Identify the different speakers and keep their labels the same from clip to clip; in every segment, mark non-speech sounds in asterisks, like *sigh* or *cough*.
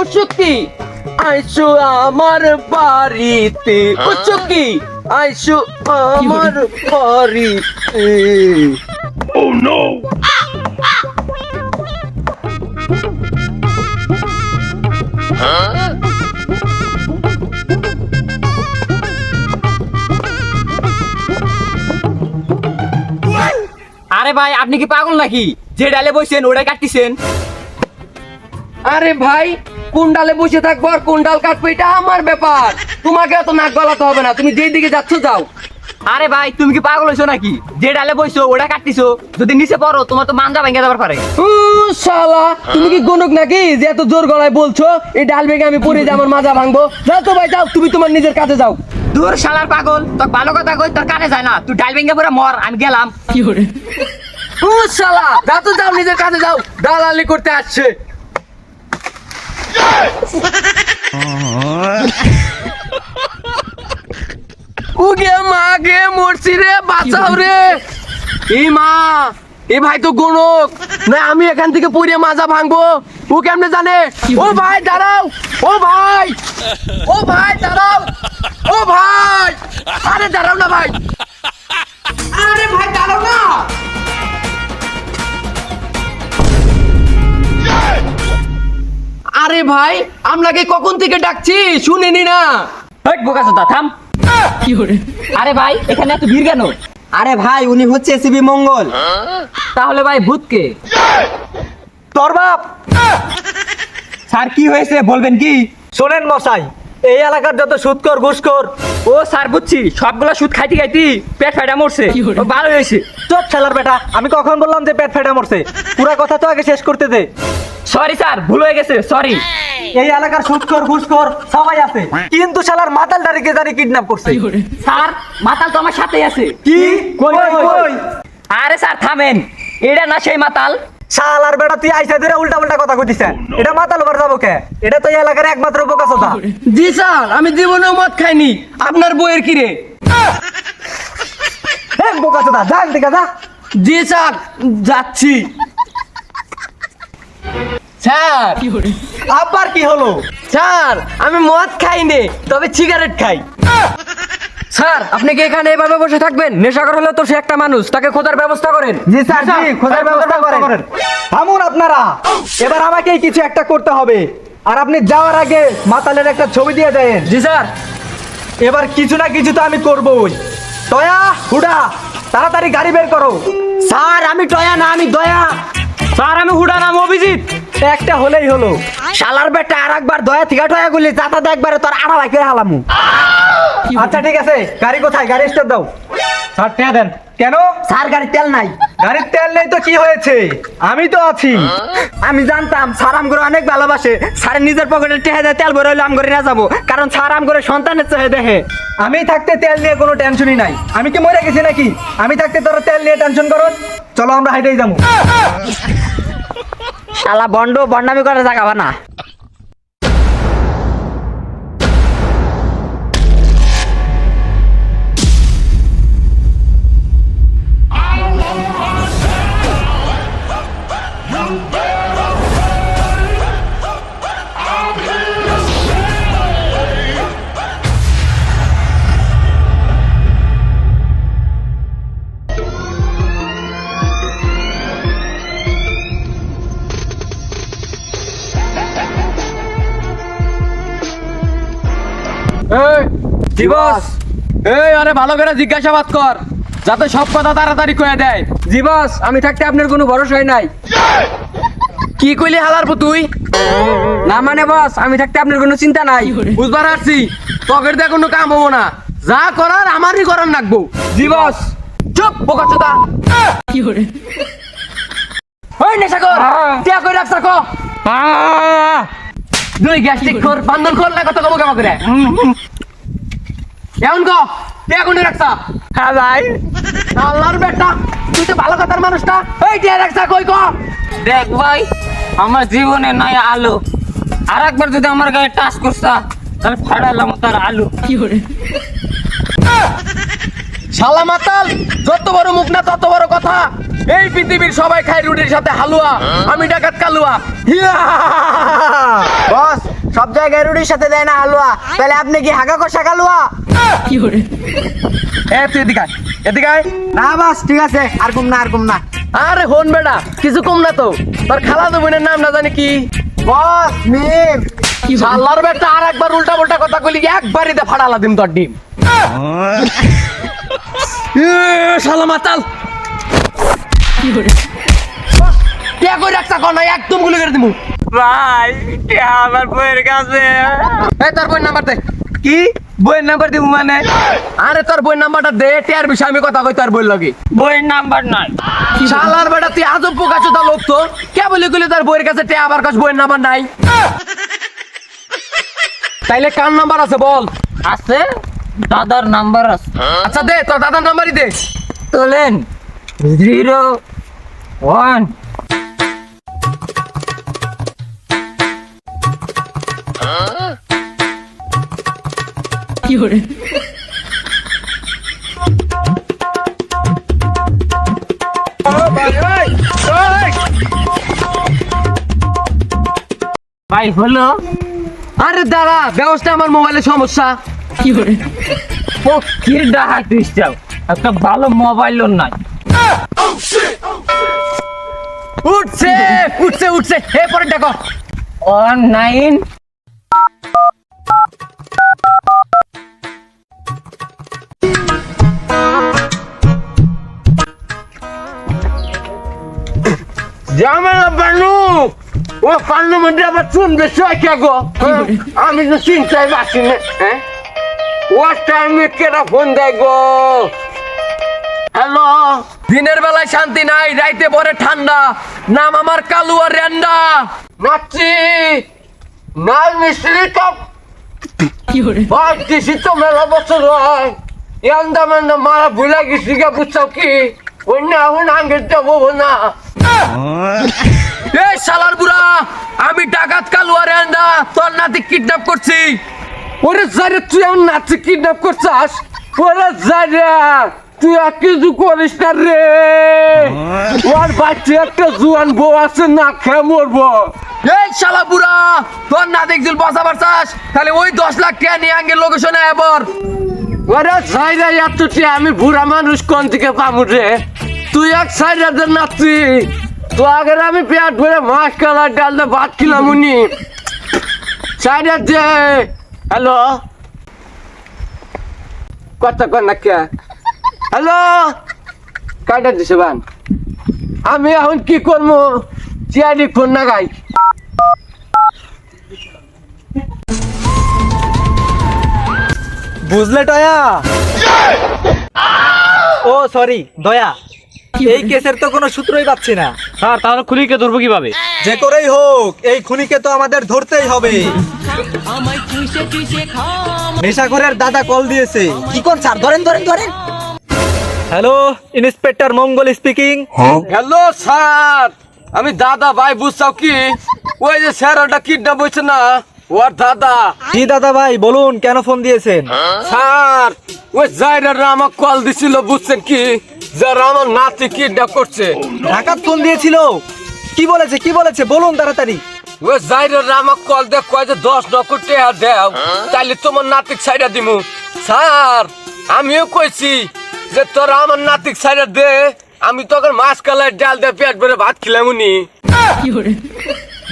Speaker 1: উচুকি আইসু আমার বাড়িতে। উচুকি আইসু আমার বাড়িতে।
Speaker 2: আরে ভাই আপনি কি পাগল নাকি? যে ডালে বসছেন ওটাই কাটতেছেন।
Speaker 1: আরে ভাই কোন ডালে বসে থাকব আর কোন ডাল কাটবো এটা আমার ব্যাপার। তোমাকে এত নাক গলাতে হবে না তুমি যেই দিকে যাচ্ছ যাও।
Speaker 2: আরে ভাই তুমি কি পাগল হয়েছো নাকি? যে ডালে বসছো ওটা কাটতিছো। যদি নিচে পড়ো তোমার তো মানজা ভেঙে যাবার পারে।
Speaker 1: উ, শালা তুমি কি গনুক নাকি? যে এত জোর গলায় বলছো এই ডাল ভেঙে আমি পড়ে যাই, আমার মাজা ভাঙবো। যাও তো ভাই যাও তুমি তোমার নিজের কাছে যাও।
Speaker 2: দূর শালার পাগল তোর ভালো কথা কই তোর কানে যায় না। তুই ডাল ভেঙে পরে মর আমি গেলাম।
Speaker 1: উ, শালা যাও তো যাও নিজের কাছে যাও। দালালি করতে আসছে। উগে মা গে মরছি রে, বাঁচাও রে। এই মা, এ ভাই তো গণক। না, আমি এখান থেকে পড়ে মাজা ভাঙবো। ও কেমনে জানে? ও ভাই, দাঁড়াও। ও ভাই ও ভাই, দাঁড়াও। ও ভাই। আরে, দাঁড়াও না ভাই। আরে ভাই, দাঁড়াও না। আরে ভাই আমলাকে কখন থেকে ডাকছি? শুনিনি না।
Speaker 2: হেট বোকা চোদা থাম। কি আরে ভাই এখানে এত ভিড় কেন?
Speaker 3: আরে ভাই উনি হচ্ছে এসিবি মঙ্গল।
Speaker 2: তাহলে ভাই ভূতকে?
Speaker 3: তোর বাপ। স্যার কি হয়েছে বলবেন কি? শোনেন মশাই এই এলাকার যত সুৎকর ঘুষকর
Speaker 2: ও স্যার বুঝছি। সবগুলা সুদ খাইতে খাইতে পেট ফাইটা মরছে। ও ভালো হয়েছে।
Speaker 3: চোপ খেলার বেটা আমি কখন বললাম যে পেট ফেটে মরছে? পুরা কথা তো আগে শেষ করতে দে।
Speaker 2: সরি স্যার ভুল হয়ে গেছে সরি
Speaker 3: এই এলাকার সুৎকর ঘুষকর সবাই আছে কিন্তু শালার মাতাল ডারিকে জানি কিডন্যাপ করছে?
Speaker 2: স্যার মাতাল তো আমার সাথেই আছে।
Speaker 3: কি? কই? কই?
Speaker 2: আরে স্যার থামেন। এটা না সেই মাতাল।
Speaker 3: শালার বেটা তুই আইসা ধরে উল্টা উল্টা কথা কইতিস এটা মাতাল ওপর যাব কে? এটা তো এই এলাকার একমাত্র বোকা সোদা
Speaker 1: জি স্যার আমি জীবনেও মদ খাইনি। আপনার বইয়ের কিরে
Speaker 3: হে বোকা সোদা জান ঠিক আছে
Speaker 1: জি স্যার যাচ্ছি। স্যার
Speaker 3: আবার কি হলো?
Speaker 1: স্যার আমি মদ খাইনি তবে সিগারেট খাই। স্যার আপনি কি এখানে এভাবে বসে থাকবেন? নেশাকর হলে তো সে একটা মানুষ তাকে খোঁজার ব্যবস্থা করেন।
Speaker 3: জি স্যার জি খোঁজার ব্যবস্থা করেন। থামুন আপনারা। এবার আমাকেই কিছু একটা করতে হবে। আর আপনি যাওয়ার আগে মাতালের একটা ছবি দিয়ে দেন।
Speaker 1: জি স্যার।
Speaker 3: এবার কিছু না কিছু তো আমি করবই। টয়া হুডা তাড়াতাড়ি গাড়ি বের করো।
Speaker 1: স্যার আমি টয়া না আমি দয়া।
Speaker 2: স্যার আমি হুডা নাম অভিজিৎ।
Speaker 3: একটা হলেই হলো।
Speaker 1: শালার বেটা আর একবার দয়া থেকে টয়া গুলি যাতা দেখবারে তোর আড়া লাগে হালামু।
Speaker 3: আচ্ছা ঠিক আছে গাড়ি কোথায়? গাড়ি স্টার্ট দাও। স্যার টেয়া দেন। কেন?
Speaker 1: স্যার গাড়ি তেল নাই।
Speaker 3: গাড়ির তেল নেই তো কি হয়েছে? আমি তো আছি।
Speaker 1: আমি জানতাম স্যার আম অনেক ভালোবাসে। স্যার নিজের পকেটে টেহে দেয় তেল ভরে হইলে আম করে না যাব। কারণ স্যার আম করে সন্তানের চেয়ে দেখে।
Speaker 3: আমি থাকতে তেল নিয়ে কোনো টেনশনই নাই। আমি কি মরে গেছি নাকি? আমি থাকতে তোর তেল নিয়ে টেনশন করো। চলো আমরা হাইটেই যাব।
Speaker 2: শালা বন্ড বন্ডামি করে জাগাবা না
Speaker 1: জি বস এই আরে ভালো করে জিজ্ঞাসাবাদ কর যাতে সব কথা তাড়াতাড়ি কয়ে দেয়। আমি থাকতে আপনার কোনো ভরসাই নাই। কি কইলি হালার তুই? না মানে বস আমি থাকতে আপনার কোনো চিন্তা নাই। বুঝবার পারছি পকেট দিয়ে কোনো কাম হব না। যা করার আমারই করার লাগবো জি বস চুপ বোকা চোদা কি করে ওই নেশা কর টিয়া কই রাখছ কো দুই গ্যাস্ট্রিক কর বান্দর কর না কত কব কাম করে? এমন কো টিয়া কোনে রাখছ? হ্যাঁ ভাই। আল্লাহর বেটা তুই তো ভালো কথার মানুষটা। এই টিয়া রাখছ কই কো?
Speaker 2: দেখ ভাই আমার জীবনে নাই আলো। আর একবার যদি আমার গায়ে টাচ করছা তাহলে ফাড়ালাম তার আলু।
Speaker 1: কি শালা মাতাল যত বড় মুখ না তত বড় কথা। এই পৃথিবীর সবাই খায় রুটির সাথে হালুয়া আমি ডাকাত কালুয়া। হিয়া!
Speaker 3: সব জায়গায় রুটির সাথে দেয় না হালুয়া। তাহলে আপনি কি হাগা কষা কালুয়া?
Speaker 1: এ তুই এদিকে আয়, এদিকে আয়।
Speaker 3: না বাস ঠিক আছে আর কম না আর কম না।
Speaker 1: আরে হন বেটা কিছু কম না তো। তোর খালা তো বোনের নাম না জানি কি?
Speaker 3: বস মিম।
Speaker 1: শালার বেটা আর একবার উল্টা পাল্টা কথা কইলি একবারই দে ফাড়ালা দিম তোর ডিম। এ, শালা মাতাল। কে কই রাখতা কোন একদম গুলি করে দিমু
Speaker 2: ভাই টিয়া আমার বইয়ের কাছে
Speaker 1: এই তোর বই নাম্বার দে
Speaker 2: কি বইয়ের নাম্বার দিব মানে
Speaker 1: আরে তোর বই নাম্বারটা দে আমি কথা কই তোর বই লগে
Speaker 2: বইয়ের নাম্বার নাই
Speaker 1: শালার পোকাচোদা লোক তো কে বলি কইলি তোর বইয়ের কাছে টিয়া আবার কাছে বইয়ের নাম্বার নাই তাইলে কার নাম্বার আছে বল
Speaker 2: আছে দাদার নাম্বার আছে
Speaker 1: আচ্ছা দে তোর দাদার নাম্বারই দে
Speaker 2: তোলেন জিরো ওয়ান ভাই হলো?
Speaker 1: আরে দাদা ব্যবস্থা আমার মোবাইলের সমস্যা।
Speaker 2: ও কি ডাহাত দিচ্ছাও একটা ভালো মোবাইলও নাই।
Speaker 1: উঠছে উঠছে উঠছে। হে পরে দেখো।
Speaker 2: One, nine.
Speaker 1: জামেলা বানু, ও কান্নু মধ্যে আবার চুন বেশি কে গো? হ্যাঁ? আমি তো চিন্তায় বাসি না হ্যাঁ? ও টাইমে ফোন দেয় গো? দিনের বেলায় শান্তি নাই রাইতে পরে ঠান্ডা। নাম আমার কালু আর রেন্ডা নাচছি নাই মিস্ত্রি কাপ ভাই তো মেলা বছর হয়। ইয়ান্দা মান্দা মারা ভুলা গেছি গে বুঝছাও কি? অন্য এখন আঙ্গের যাব না। এই শালার বুড়া আমি ডাকাত কালু আর রেন্ডা তোর নাতি কিডন্যাপ করছি। ওরে জারে তুই আমার নাতি কিডন্যাপ করছাস? ওরে জারে তুই আর কিছু করিস না রে। ওর বাচ্চা একটা জুয়ান বউ আছে না খেয়ে মরবো। এই শালা বুড়া তোর না দেখছিল বসা পারছাস তাহলে ওই দশ লাখ টাকা নিয়ে আঙ্গের লোকেশনে এবার ওরে সাইরা এত টিয়া আমি বুড়া মানুষ কোন থেকে পামু রে? তুই এক সাইরা দে নাতি। তো আগের আমি পেট ভরে মাছ কালার ডাল দিয়ে ভাত খেলাম উনি। সাইরা দে। হ্যালো? কথা কর না কে? হ্যালো? কাটা দিছে বান আমি এখন কি করব চিয়ারি ফোন না গাই।
Speaker 3: বুঝলে টয়া? ও সরি দয়া। এই কেসের তো কোনো সূত্রই পাচ্ছি না।
Speaker 4: স্যার তাহলে খুলিকে ধরবো কীভাবে?
Speaker 3: যে করেই হোক এই খুনিকে তো আমাদের ধরতেই হবে। নেশাখোরের দাদা কল দিয়েছে। কি কোন স্যার? ধরেন ধরেন ধরেন। Hello inspector Mangal speaking
Speaker 1: hello sir আমি দাদা ভাই বুঝছাও কি? ওই যে স্যার ওটা কিডন্যাপ হয়েছে না? ওর দাদা।
Speaker 3: জি দাদা ভাই বলুন কেন ফোন দিয়েছেন?
Speaker 1: স্যার ওই জাইরারা আমাকে কল দিছিল বুঝছেন কি? যারা আমার নাতি কিডন্যাপ করছে।
Speaker 3: ঢাকাত ফোন দিয়েছিল? কি বলেছে কি বলেছে? বলুন তাড়াতাড়ি।
Speaker 1: ওই জাইরারা আমাকে কল দেখ কয় যে দশ লক্ষ টাকা দেও তাইলে তোমার নাতিক ছাইরা দিমু। স্যার আমিও কইছি যে তোরা আমার নাতিক ছাইরা দে আমি তখন মাছ কালাই ডাল দিয়ে পেট ভরে ভাত খেলাম উনি।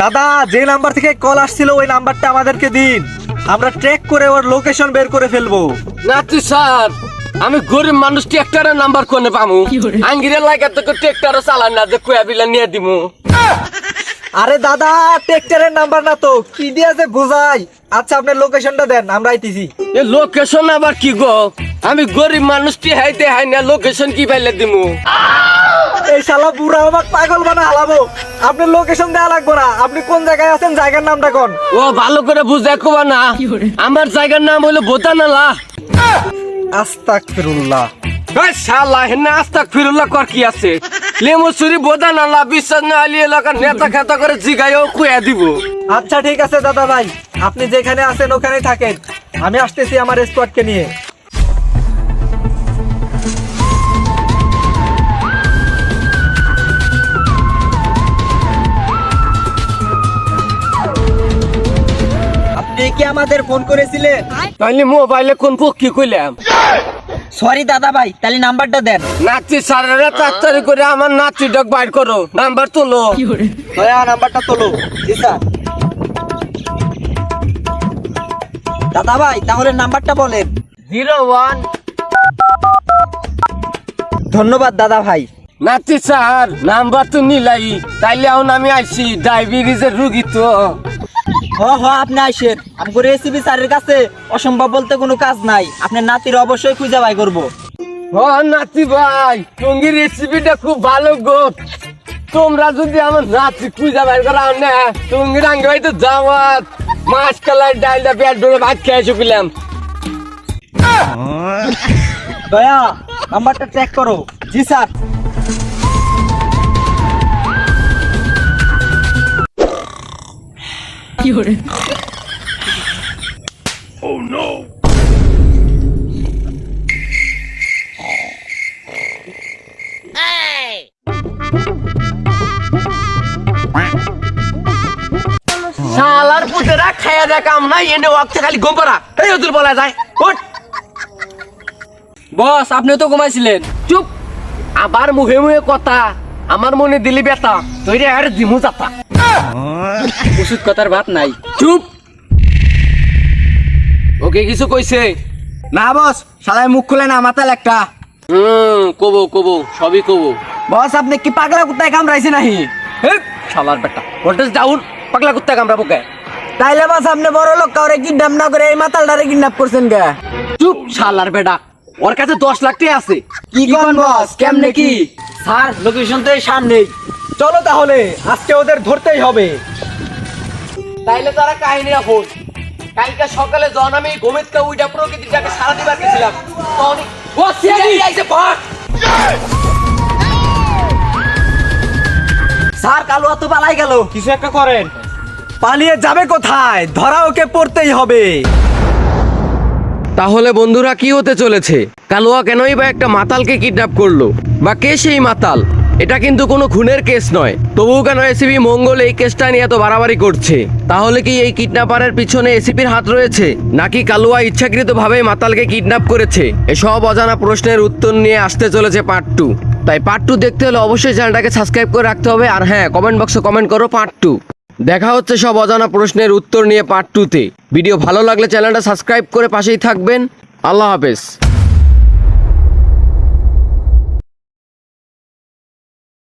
Speaker 3: দাদা যে নাম্বার থেকে কল আসছিল ওই নাম্বারটা আমাদেরকে দিন। আমরা ট্র্যাক করে ওর লোকেশন বের করে ফেলব।
Speaker 1: নাতি স্যার আমি গরিব মানুষ ট্রেক্টরের নাম্বার কোনে পামু? আঙ্গিরে লাগা তো ট্রেক্টরও চালান না যে কুয়া বিলা নিয়ে দিমু।
Speaker 3: আরে দাদা ট্র্যাক্টরের নাম্বার না তো। কি দিয়েছে বুঝাই? আচ্ছা আপনার লোকেশনটা দেন আমরা আইতেছি।
Speaker 1: এ লোকেশন আবার কি গো? আমি গরিব মানুষটি হাইতে হাই না লোকেশন কি পাইলে দিমু?
Speaker 3: এই শালা বুড়া আমাকে পাগল বানা হালাবো। আপনার লোকেশন দেওয়া লাগবে না। আপনি কোন জায়গায় আছেন জায়গার নামটা কোন।
Speaker 1: ও ভালো করে বুঝে কোবা না। আমার জায়গার নাম হলো বোতানালা।
Speaker 3: আস্তাগফিরুল্লাহ।
Speaker 1: এই শালা হেনা আস্তাক ফিরুল্লাহ কর কি আছে? লেমু চুরি বোতানালা বিশ্বাস না আলি এলাকার নেতা খেতা করে জিগাইও কুয়া দিব।
Speaker 3: আচ্ছা ঠিক আছে দাদা ভাই। আপনি যেখানে আছেন ওখানেই থাকেন। আমি আসতেছি আমার স্কোয়াডকে নিয়ে।
Speaker 5: কি আমাদের ফোন করেছিলেন
Speaker 1: তাহলে মোবাইলে কোন পক্ষী কইলাম?
Speaker 5: সরি দাদা ভাই তাহলে নাম্বারটা দেন।
Speaker 1: নাচি সারেরা তাড়াতাড়ি করে আমার নাচি ডক বাইর করো। নাম্বার তোলো।
Speaker 3: দয়া নাম্বারটা তোলো।
Speaker 5: জি স্যার। দাদা ভাই তাহলে নাম্বারটা বলেন।
Speaker 1: Zero one.
Speaker 5: ধন্যবাদ দাদা ভাই।
Speaker 1: নাচি স্যার নাম্বার তো নিলাই। তাইলে এখন আমি আইছি ডায়াবেটিসের রুগী তো।
Speaker 5: হ হ আপনি আইসেন আমগো রেসিপি স্যারের কাছে অসম্ভব বলতে কোনো কাজ নাই। আপনার নাতির অবশ্যই খুঁজে বাই করব।
Speaker 1: ও নাচি ভাই টঙ্গির রেসিপিটা খুব ভালো গো। তোমরা যদি আমার নাচি পূজা বাইর করা না টঙ্গির আঙ্গে ভাই তো জামাত মাছ কালার ডালটা পেট ধরে ভাত খেয়ে পেলাম
Speaker 5: দয়া নাম্বারটা ট্র্যাক করো। জি স্যার।
Speaker 1: শালার পুতেরা খায়া দেখ কাম নাই এনে ওয়াক্তে খালি ঘুম পারা এই ওদের বলা যায় ওঠ বস আপনি তো ঘুমাইছিলেন। চুপ। আবার মুখে মুখে কথা। আমার মনে দিলি বেতা তুই রে আর দিমু চাতা *laughs* ওষুধ কথার ভাত নাই। চুপ। ওকে কিছু কইছে?
Speaker 3: না বস শালায় মুখ খুলে না মাতাল একটা।
Speaker 1: হুম কবো কবো সবই কবো।
Speaker 3: বস আপনি কি পাগলা কুত্তায় কামড়াইছে নাহি
Speaker 1: শালার বেটা ভোল্টেজ ডাউন পাগলা কুত্তা কামড়া পোকে
Speaker 3: তাইলে বস আপনি বড় লোক কাউরে কিডন্যাপ না করে এই মাতালটারে কিডন্যাপ করছেন কে?
Speaker 1: চুপ শালার বেটা ওর কাছে দশ লাখ টাকা আছে।
Speaker 3: কি কোন বস কেমনে কি?
Speaker 5: স্যার লোকেশন তো এই সামনেই।
Speaker 3: চলো তাহলে আজকে ওদের ধরতেই হবে।
Speaker 1: তাইলে তারা কাহিনী রাখুন। কালকে সকালে যখন আমি গোমিতকে উইটা প্রকৃতিটাকে সারা দিবার গেছিলাম তখন ও সিআইডি আইছে বস!
Speaker 5: স্যার কালো তো পালাই গেল।
Speaker 3: কিছু একটা করেন। পালিয়ে যাবে কোথায়? ধরা ওকে পড়তেই হবে।
Speaker 1: তাহলে বন্ধুরা কি হতে চলেছে? কালুয়া কেনই বা একটা মাতালকে কিডন্যাপ করল? বা কে সেই মাতাল? এটা কিন্তু কোনো খুনের কেস নয়। তবুও কেন এসিপি মঙ্গল এই কেসটা নিয়ে এত বাড়াবাড়ি করছে? তাহলে কি এই কিডন্যাপারের পিছনে এসিপির হাত রয়েছে? নাকি কালুয়া ইচ্ছাকৃতভাবে মাতালকে কিডন্যাপ করেছে? এসব অজানা প্রশ্নের উত্তর নিয়ে আসতে চলেছে পার্ট টু। তাই পার্ট টু দেখতে হলে অবশ্যই চ্যানেলটাকে সাবস্ক্রাইব করে রাখতে হবে। আর হ্যাঁ কমেন্ট বক্সে কমেন্ট করো পার্ট টু। দেখা হচ্ছে সব অজানা প্রশ্নের উত্তর নিয়ে পার্ট টুতে ভিডিও ভালো লাগলে চ্যানেলটা সাবস্ক্রাইব করে পাশেই থাকবেন। আল্লাহ হাফেজ।